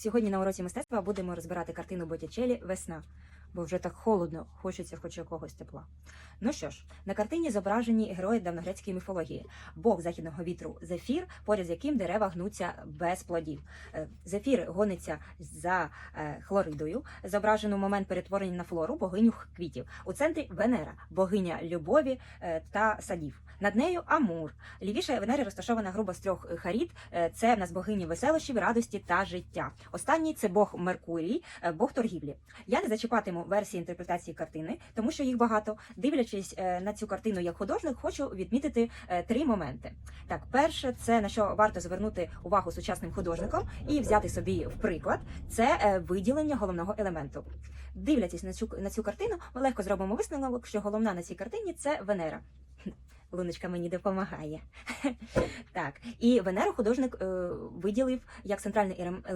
Сьогодні на уроці мистецтва будемо розбирати картину Боттічелі Весна, бо вже так холодно, хочеться хоч якогось тепла. Ну що ж, на картині зображені герої давногрецької міфології, бог західного вітру Зефір, поряд з яким дерева гнуться без плодів. Е, Зефір гониться за е, хлоридою, зображено момент перетворення на флору, богиню квітів. У центрі Венера, богиня любові е, та садів. Над нею Амур. Лівіше Венери розташована груба з трьох харід. Е, Це в нас богині веселощів, радості та життя. Останній це Бог Меркурій, Бог торгівлі. Я не зачіпатиму версії інтерпретації картини, тому що їх багато. Дивлячись е, на цю картину як художник, хочу відмітити е, три моменти. Так, перше, це на що варто звернути увагу сучасним художникам і взяти собі в приклад, це е, виділення головного елементу. Дивлячись на цю на цю картину, ми легко зробимо висновок, що головна на цій картині це Венера. Луночка мені допомагає. Так, і Венеру художник виділив як центральний елем-